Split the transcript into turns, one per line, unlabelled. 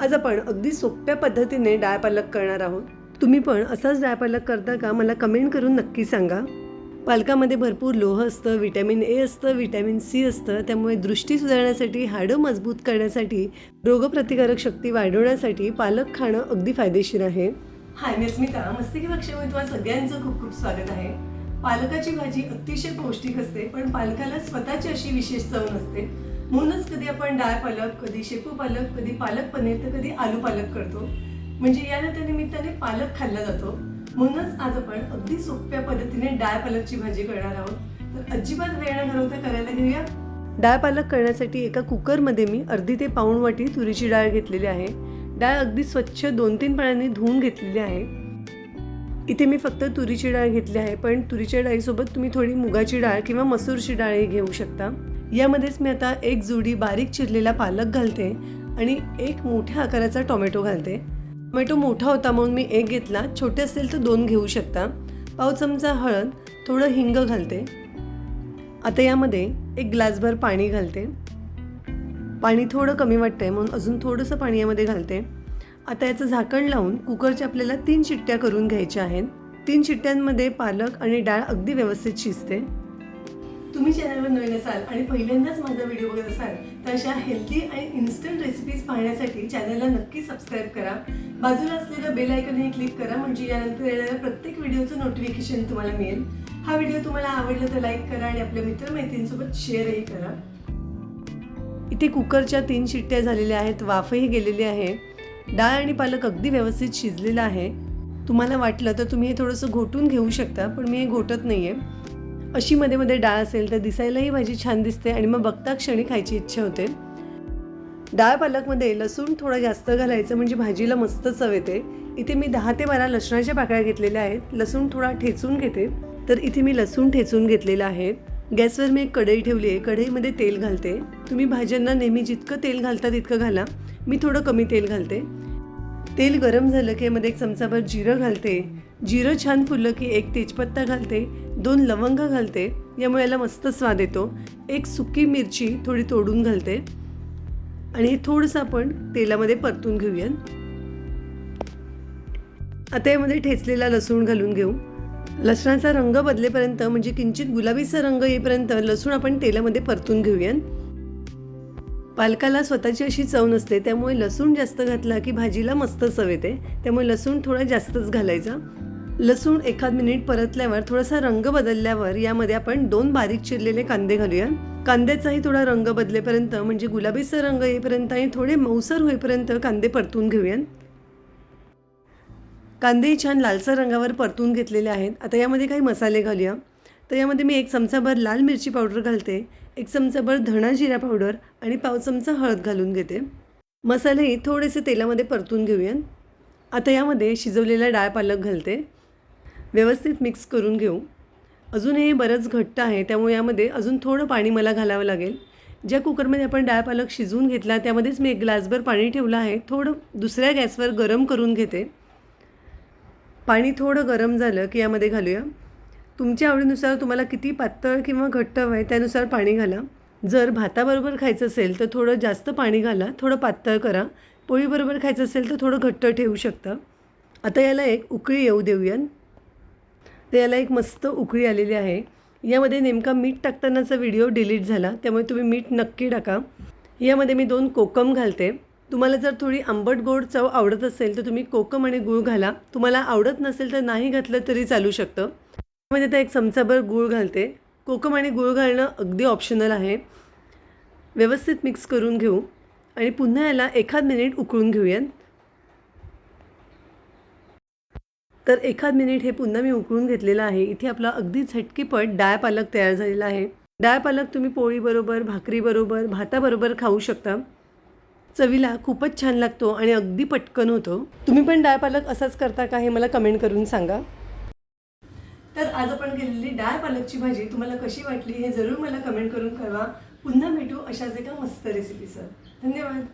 आज आपण अगदी सोप्या पद्धतीने डाळ पालक करणार आहोत. तुम्ही पण असाच डाळ पालक करता का? मला कमेंट करून नक्की सांगा. पालकामध्ये भरपूर लोह असतं विटॅमिन ए असतं विटॅमिन सी असतं. त्यामुळे दृष्टी सुधारण्यासाठी हाडं मजबूत करण्यासाठी रोगप्रतिकारक शक्ती वाढवण्यासाठी पालक खाणं अगदी फायदेशीर आहे. हाय मी स्मिता मस्तिकी पक्षामध्ये तुम्हाला सगळ्यांचं खूप खूप स्वागत आहे. पालकाची भाजी अतिशय पौष्टिक असते पण पालकाला स्वतःची अशी विशेष चव नसते. म्हणूनच कधी आपण डाळ पालक कधी शेपू पालक कधी पालक पनीर तर कधी आलू पालक करतो. म्हणजे या निमित्ताने पालक खाल्ला जातो. म्हणूनच आज आपण अगदी सोप्या पद्धतीने डाळ पालकची भाजी करणार आहोत. तर अजिबात वेळ न घालवता करायला घेऊया. डाळ पालक करण्यासाठी एका कुकरमध्ये मी अर्धी ते पाऊण वाटी तुरीची डाळ घेतलेली आहे. डाळ अगदी स्वच्छ दोन तीन पाण्याने धुवून घेतलेली आहे. इथे मी फक्त तुरीची डाळ घेतली आहे. पण तुरीच्या डाळीसोबत तुम्ही थोडी मुगाची डाळ किंवा मसूरची डाळही घेऊ शकता. यामध्येच मी आता एक जोडी बारीक चिरलेला पालक घालते आणि एक मोठ्या आकाराचा टोमॅटो घालते. टोमॅटो मोठा होता म्हणून मी एक घेतला. छोटे असेल तर दोन घेऊ शकता. पाव चमचा हळद थोडं हिंग घालते. आता यामध्ये एक ग्लासभर पाणी घालते. पाणी थोडं कमी वाटतंय म्हणून अजून थोडंसं पाणी यामध्ये घालते. आता याचं झाकण लावून कुकरच्या आपल्याला तीन शिट्ट्या करून घ्यायच्या आहेत. तीन शिट्ट्यांमध्ये पालक आणि डाळ अगदी व्यवस्थित शिजते. तुम्ही चॅनलवर नवीन असाल आणि पहिल्यांदाच माझा व्हिडिओ बघत असाल तर अशा हेल्दी आणि इन्स्टंट रेसिपीज पाहण्यासाठी चॅनलला नक्की सबस्क्राईब करा. बाजूला असलेलं बेल आयकनही क्लिक करा म्हणजे यानंतर येणाऱ्या प्रत्येक व्हिडिओचं नोटिफिकेशन तुम्हाला मिळेल. हा व्हिडिओ तुम्हाला आवडला तर लाईक करा आणि आपल्या मित्रमैत्रिणींसोबत शेअरही करा. इथे कुकरच्या तीन शिट्ट्या झालेल्या आहेत वाफही गेलेली आहे. डाळ आणि पालक अगदी व्यवस्थित शिजलेलं आहे. तुम्हाला वाटलं तर तुम्ही हे थोडंसं घोटून घेऊ शकता पण मी हे घोटत नाही आहे अशी मध्ये मध्ये डाळ असेल तर दिसायलाही भाजी छान दिसते आणि मग बघता क्षणी खायची इच्छा होते. डाळ पालकमध्ये लसूण थोडं जास्त घालायचं म्हणजे भाजीला मस्त चव येते. इथे मी दहा ते बारा लसणाच्या पाकळ्या घेतलेल्या आहेत. लसूण थोडा ठेचून घेते. तर इथे मी लसूण ठेचून घेतलेलं आहे. गॅसवर मी एक कढई ठेवली आहे. कढईमध्ये तेल घालते. तुम्ही भाज्यांना नेहमी जितकं तेल घालता तितकं घाला. मी थोडं कमी तेल घालते. तेल गरम झालं की यामध्ये एक चमचाभर जिरं घालते. जिरं छान फुललं की एक तेजपत्ता घालते दोन लवंग घालते यामुळे याला मस्त स्वाद येतो. एक सुकी मिरची थोडी तोडून घालते. आणि हे थोडंसं आपण तेलामध्ये परतून घेऊया आता यामध्ये ठेचलेला लसूण घालून घेऊ. लसणाचा रंग बदलेपर्यंत म्हणजे किंचित गुलाबीचा रंग येईपर्यंत लसूण आपण तेलामध्ये परतून घेऊया पालकाला स्वतःची अशी चव नसते त्यामुळे लसूण जास्त घातला की भाजीला मस्त चव येते. त्यामुळे लसूण थोडा जास्तच घालायचा. लसूण एखाद मिनिट परतल्यावर थोडासा रंग बदलल्यावर यामध्ये आपण दोन बारीक चिरलेले कांदे घालूया. कांद्याचाही थोडा रंग बदलेपर्यंत म्हणजे गुलाबीचा रंग येईपर्यंत आणि थोडे मऊसर होईपर्यंत कांदे परतून घेऊया कांदेही छान लालसर रंगावर परतून घेतलेले आहेत. आता यामध्ये काही मसाले घालूया. तर यामध्ये मी एक चमचाभर लाल मिरची पावडर घालते एक चमचाभर धणा जिरा पावडर आणि पाव चमचा हळद घालून घेते. मसालेही थोडेसे तेलामध्ये परतून घेऊया आता यामध्ये शिजवलेला डाळ पालक घालते. व्यवस्थित मिक्स करून घेऊ. अजून हे बरंच घट्ट आहे त्यामुळे यामध्ये अजून थोडं पाणी मला घालावं लागेल. ज्या कुकरमध्ये आपण डाळ पालक शिजवून घेतला त्यामध्येच मी एक ग्लासभर पाणी ठेवलं आहे. थोडं दुसऱ्या गॅसवर गरम करून घेते. पाणी थोडं गरम झालं की यामध्ये घालूया. तुमच्या आवडीनुसार तुम्हाला किती पातळ किंवा घट्ट हवं आहे त्यानुसार पाणी घाला. जर भाताबरोबर खायचं असेल तर थोडं जास्त पाणी घाला थोडं पातळ करा. पोळीबरोबर खायचं असेल तर थोडं घट्ट ठेवू शकता. आता याला एक उकळी येऊ देऊया तर याला एक मस्त उकळी आलेली आहे. यामध्ये नेमका मीठ टाकतानाचा व्हिडिओ डिलीट झाला. त्यामुळे तुम्ही मीठ नक्की टाका. यामध्ये मी दोन कोकम घालते. तुम्हाला जर थोडी आंबट गोड चव आवडत असेल तर तुम्ही कोकम आणि गूळ घाला. तुम्हाला आवडत नसेल तर नाही घातलं तरी चालू शकतं. त्यामध्ये आता एक चमचाभर गूळ घालते. कोकम आणि गूळ घालणं अगदी ऑप्शनल आहे. व्यवस्थित मिक्स करून घेऊ. आणि पुन्हा याला एखाद मिनिट उकळून घेऊयात. तर एखाद मिनिट हे पुन्हा मी उकळून घेतलेलं आहे. इथे आपला अगदी झटकीपट डाळ पालक तयार झालेला आहे. डाळ पालक तुम्ही पोळीबरोबर भाकरीबरोबर भाताबरोबर खाऊ शकता. चवीला खूपच छान लागतो आणि अगदी पटकन होतो. तुम्ही पण डाळ पालक असाच करता का हे मला कमेंट करून सांगा. तर आज आपण केलेली डाळ पालकची भाजी तुम्हाला कशी वाटली हे जरूर मला कमेंट करून कळवा. पुन्हा भेटू अशाच एका मस्त रेसिपीसह धन्यवाद.